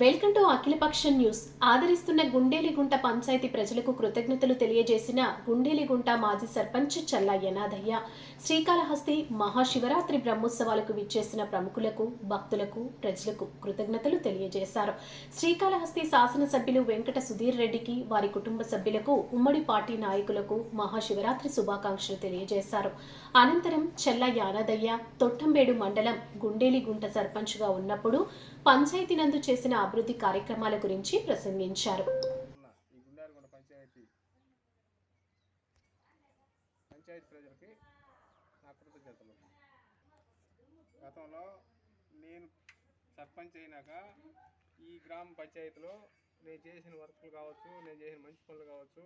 Welcome to అఖిలపక్ష news. ఆదరిస్తున్న గుండేలిగుంట పంచాయతీ ప్రజలకు కృతజ్ఞతలు తెలియజేసిన గుండేలిగుంట మాజీ సర్పంచ్ చల్లా యనాదయ్య. శ్రీకాళహస్తి మహాశివరాత్రి బ్రహ్మోత్సవాలకు విచ్చేసిన ప్రముఖులకు భక్తులకు ప్రజలకు కృతజ్ఞతలు తెలియజేశారు. శ్రీకాళహస్తి శాసనసభ్యులు వెంకట సుధీర్ రెడ్డికి వారి కుటుంబ సభ్యులకు ఉమ్మడి పార్టీ నాయకులకు మహాశివరాత్రి శుభాకాంక్షలు తెలియజేశారు. అనంతరం చెల్ల యానాదయ్య తొట్టంబేడు మండలం గుండేలిగుంట సర్పంచ్గా ఉన్నప్పుడు పంచాయతీ నందు చేసిన అభివృద్ధి కార్యక్రమాల గురించి ప్రసంగించారు. ఈ పంచాయతీ పంచాయతీ ప్రజలకి నా గతంలో నేను సర్పంచ్ అయినాక ఈ గ్రామ పంచాయతీలో నేను చేసిన వర్కులు కావచ్చు నేను చేసిన మంచి పనులు కావచ్చు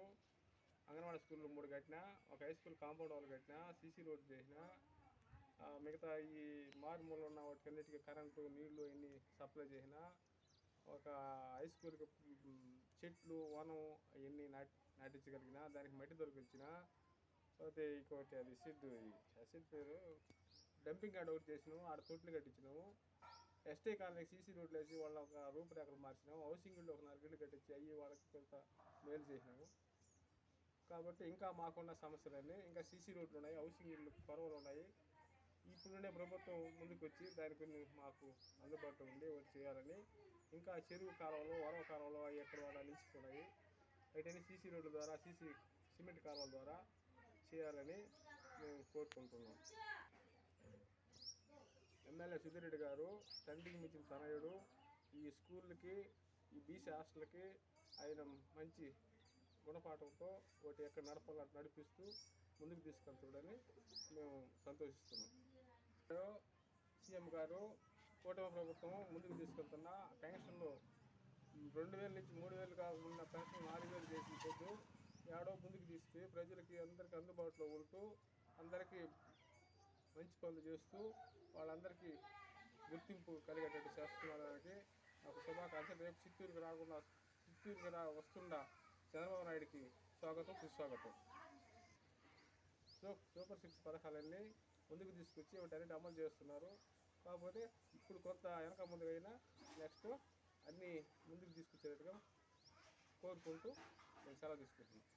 అంగన్వాడీ స్కూల్ మూడు కట్టినా ఒక హై స్కూల్ కాంపౌండ్ వాళ్ళు కట్టినా సీసీ రోడ్డు చేసిన మిగతా ఈ మారుమూల ఉన్న వాటికన్నిటికీ కరెంటు నీళ్ళు ఇన్ని సప్లై చేసిన ఒక హై స్కూల్కి చెట్లు వనం అవన్నీ నాటి నాటించగలిగిన దానికి మట్టి దొరికించిన పోతే ఇంకోటి అది సిద్ధు ఆ సిద్ధు పేరు డంపింగ్ యార్డ్ ఒకటి చేసినాము ఆడ తొట్లు కట్టించినాము. ఎస్టీ కాలనీకి సీసీ రోడ్లు వేసి వాళ్ళ ఒక రూపురేఖలు మార్చినాము. హౌసింగ్ ఇల్లు ఒక నాలుగు ఇల్లు కట్టించి అయ్యి వాళ్ళకి కొంత మేలు చేసినాము. కాబట్టి ఇంకా మాకున్న సమస్యలన్నీ ఇంకా సీసీ రోడ్లు ఉన్నాయి హౌసింగ్ ఇల్లు కొరవలు ఉన్నాయి. ఇప్పుడునే ప్రభుత్వం ముందుకు వచ్చి దాని కొన్ని మాకు అందుబాటులో ఉండి వారు చేయాలని ఇంకా చెరువు కాలువలు వరవ కాలువలు అవి ఎక్కడ వాళ్ళ నిలిచిపోయినాయి వీటిని సీసీ రోడ్ల ద్వారా సీసీ సిమెంట్ కాలువల ద్వారా చేయాలని మేము కోరుకుంటున్నాం. ఎమ్మెల్యే సుధీరెడ్డి గారు తండ్రికి మించిన తనయుడు ఈ స్కూళ్ళకి ఈ బీసీ హాస్టల్కి ఆయన మంచి గుణపాఠంతో ఒకటి ఎక్కడ నడపాల నడిపిస్తూ ముందుకు తీసుకెళ్తాడని మేము సంతోషిస్తున్నాం. సీఎం గారు కూటమి ప్రభుత్వం ముందుకు తీసుకెళ్తున్న పెన్షన్లు రెండు వేల నుంచి మూడు వేలుగా ఉన్న పెన్షన్ నాలుగు వేలు చేసిన పొద్దు ఏడో ముందుకు తీస్తే ప్రజలకి అందరికీ అందుబాటులో ఉంటూ అందరికీ మంచి పనులు చేస్తూ వాళ్ళందరికీ గుర్తింపు కలిగేటట్టు చేస్తున్నారని ఒక శుభాకాంక్షలు. రేపు చిత్తూరుకి రాకుండా చిత్తూరుకి రా వస్తున్న చంద్రబాబు నాయుడికి స్వాగతం సుస్వాగతం. సో సూపర్ సిక్స్ పథకాలన్నీ ముందుకు తీసుకొచ్చి వాటన్నిటి అమలు చేస్తున్నారు. కాకపోతే ఇప్పుడు కొంత వెనక ముందుగా అయినా నెక్స్ట్ అన్నీ ముందుకు తీసుకొచ్చేటట్టుగా కోరుకుంటూ నేను సెలవు తీసుకుంటున్నాను.